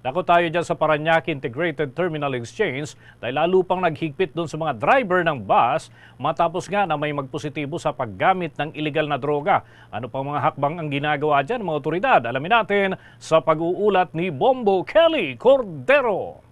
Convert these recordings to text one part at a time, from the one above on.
Dako tayo dyan sa Paranaque Integrated Terminal Exchange dahil lalo pang naghigpit doon sa mga driver ng bus matapos nga na may magpositibo sa paggamit ng illegal na droga. Ano pang mga hakbang ang ginagawa dyan mga otoridad? Alamin natin sa pag-uulat ni Bombo Kelly Cordero.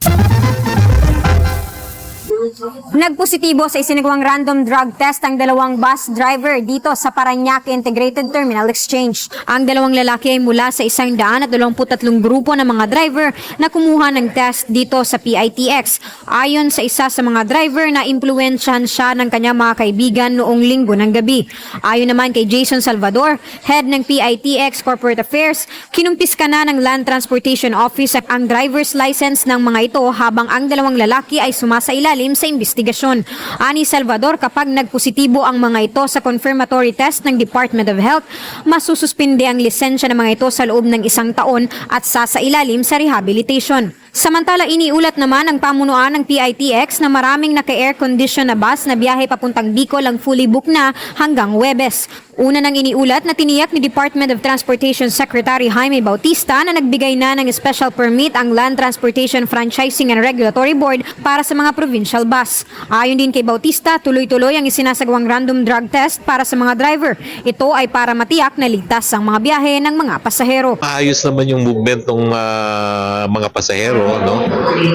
Nagpositibo sa isinagawang random drug test ang dalawang bus driver dito sa Parañaque Integrated Terminal Exchange. Ang dalawang lalaki ay mula sa isang daan at dalawamput tatlong grupo ng mga driver na kumuha ng test dito sa PITX. Ayon sa isa sa mga driver na impluensyahan siya ng kanyang mga kaibigan noong linggo ng gabi. Ayon naman kay Jason Salvador, head ng PITX Corporate Affairs, kinumpis ka na ng Land Transportation Office ang driver's license ng mga ito habang ang dalawang lalaki ay sumasailalim sa investigasyon. Ani Salvador, kapag nagpositibo ang mga ito sa confirmatory test ng Department of Health, masususpinde ang lisensya ng mga ito sa loob ng isang taon at sasailalim sa rehabilitation. Samantala, iniulat naman ng pamunuan ng PITX na maraming naka-air condition na bus na biyahe papuntang Bicol ang fully booked na hanggang Webes. Una nang iniulat na tiniyak ni Department of Transportation Secretary Jaime Bautista na nagbigay na ng special permit ang Land Transportation Franchising and Regulatory Board para sa mga provincial bus. Ayon din kay Bautista, tuloy-tuloy ang isinasagawang random drug test para sa mga driver. Ito ay para matiyak na ligtas ang mga biyahe ng mga pasahero. Maayos naman yung movement ng ah, mga pasahero, no?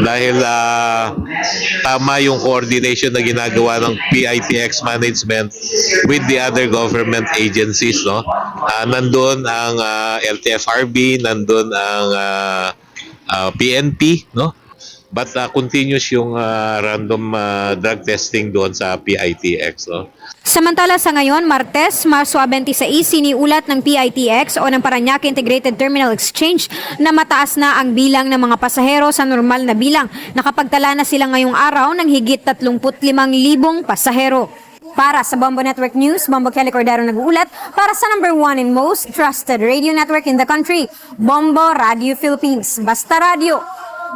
Dahil ah, tama yung coordination na ginagawa ng PITX management with the other government agencies, no? Ah, nandun ang ah, LTFRB, nandun ang ah, ah, PNP, no? But ah, continuous yung ah, random ah, drug testing doon sa PITX, no? Samantala sa ngayon, Martes, Marso 26, siniulat ng PITX o ng Parañaque Integrated Terminal Exchange na mataas na ang bilang ng mga pasahero sa normal na bilang. Nakapagtala na sila ngayong araw ng higit 35,000 pasahero. Para sa Bombo Network News, Bombo Kelly Cordero nag-uulat para sa number one and most trusted radio network in the country, Bombo Radio Philippines. Basta Radio,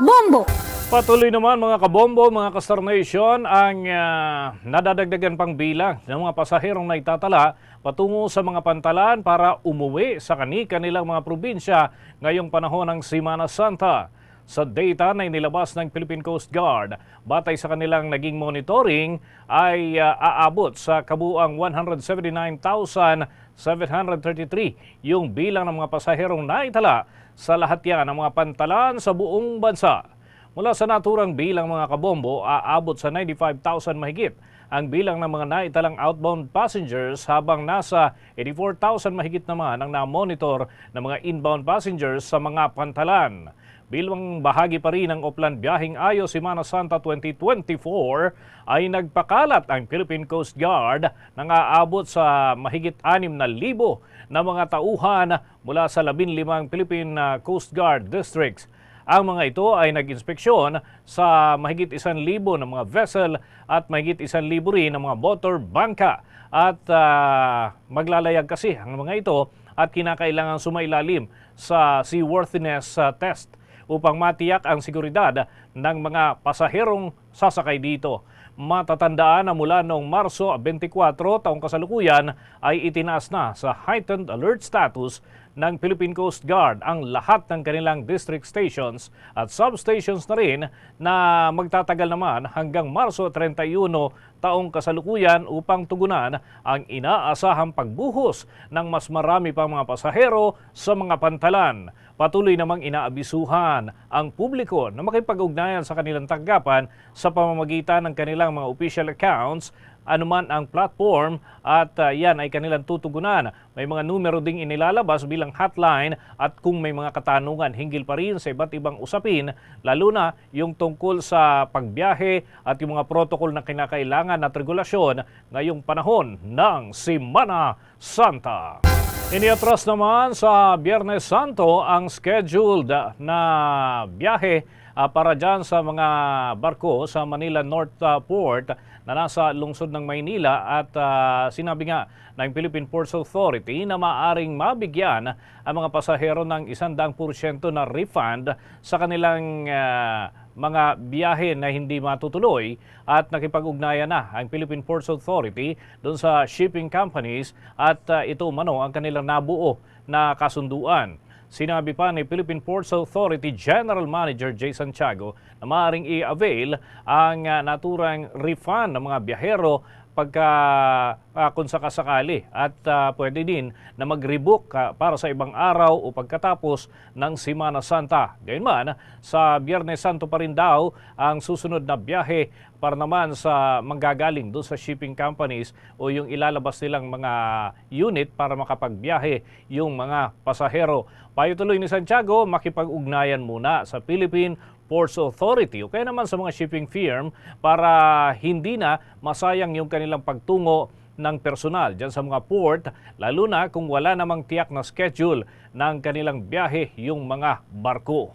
Bombo! Patuloy naman mga kabombo, mga Kastar Nation, ang ah, nadadagdagan pang bilang ng mga pasaherong naitatala patungo sa mga pantalan para umuwi sa kani-kanilang mga probinsya ngayong panahon ng Simana Santa. Sa data na inilabas ng Philippine Coast Guard, batay sa kanilang naging monitoring ay ah, aabot sa kabuang 179,733 yung bilang ng mga pasaherong naitala sa lahat yan ng mga pantalan sa buong bansa. Mula sa naturang bilang mga kabombo, aabot sa 95,000 mahigit ang bilang ng mga naitalang outbound passengers habang nasa 84,000 mahigit naman ang na-monitor ng mga inbound passengers sa mga pantalan. Bilang bahagi pa rin ng Oplan Biyahing Ayo Semana Santa 2024 ay nagpakalat ang Philippine Coast Guard na aabot sa mahigit 6,000 na mga tauhan mula sa 15 Philippine uh, Coast Guard districts. Ang mga ito ay nag-inspeksyon sa mahigit isan libo ng mga vessel at mahigit isan libo rin ng mga motor bangka. At ah, maglalayag kasi ang mga ito at kinakailangan sumailalim sa seaworthiness ah, test upang matiyak ang seguridad ng mga pasaherong sasakay dito. Matatandaan na mula noong Marso 24 taong kasalukuyan ay itinaas na sa heightened alert status ng Philippine Coast Guard ang lahat ng kanilang district stations at substations na rin na magtatagal naman hanggang Marso 31 taong kasalukuyan upang tugunan ang inaasahang pagbuhos ng mas marami pang mga pasahero sa mga pantalan. Patuloy namang inaabisuhan ang publiko na makipag-ugnayan sa kanilang tanggapan sa pamamagitan ng kanilang mga official accounts anuman ang platform at uh, yan ay kanilang tutugunan. May mga numero ding inilalabas bilang hotline at kung may mga katanungan hinggil pa rin sa iba't ibang usapin, lalo na yung tungkol sa pagbiyahe at yung mga protocol na kinakailangan at regulasyon ngayong panahon ng Simana Santa. Iniatras naman sa Biyernes Santo ang scheduled na biyahe ah, para dyan sa mga barko sa Manila North ah, Port na nasa lungsod ng Maynila at ah, sinabi nga ng Philippine Ports Authority na maaring mabigyan ang mga pasahero ng 100% na refund sa kanilang ah, mga biyahe na hindi matutuloy at nakipag-ugnayan na ang Philippine Ports Authority doon sa shipping companies at uh, ito mano ang kanilang nabuo na kasunduan. Sinabi pa ni Philippine Ports Authority General Manager Jay Santiago na maaaring i-avail ang ah, naturang refund ng mga biyahero pagka ah, kung sakasakali at ah, pwede din na mag-rebook ah, para sa ibang araw o pagkatapos ng Simana Santa. Gayunman, sa Biyernes Santo pa rin daw ang susunod na biyahe para naman sa manggagaling doon sa shipping companies o yung ilalabas nilang mga unit para makapagbiyahe yung mga pasahero. Payo tuloy ni Santiago, makipag-ugnayan muna sa Philippine Ports Authority o kaya naman sa mga shipping firm para hindi na masayang yung kanilang pagtungo ng personal dyan sa mga port, lalo na kung wala namang tiyak na schedule ng kanilang biyahe yung mga barko.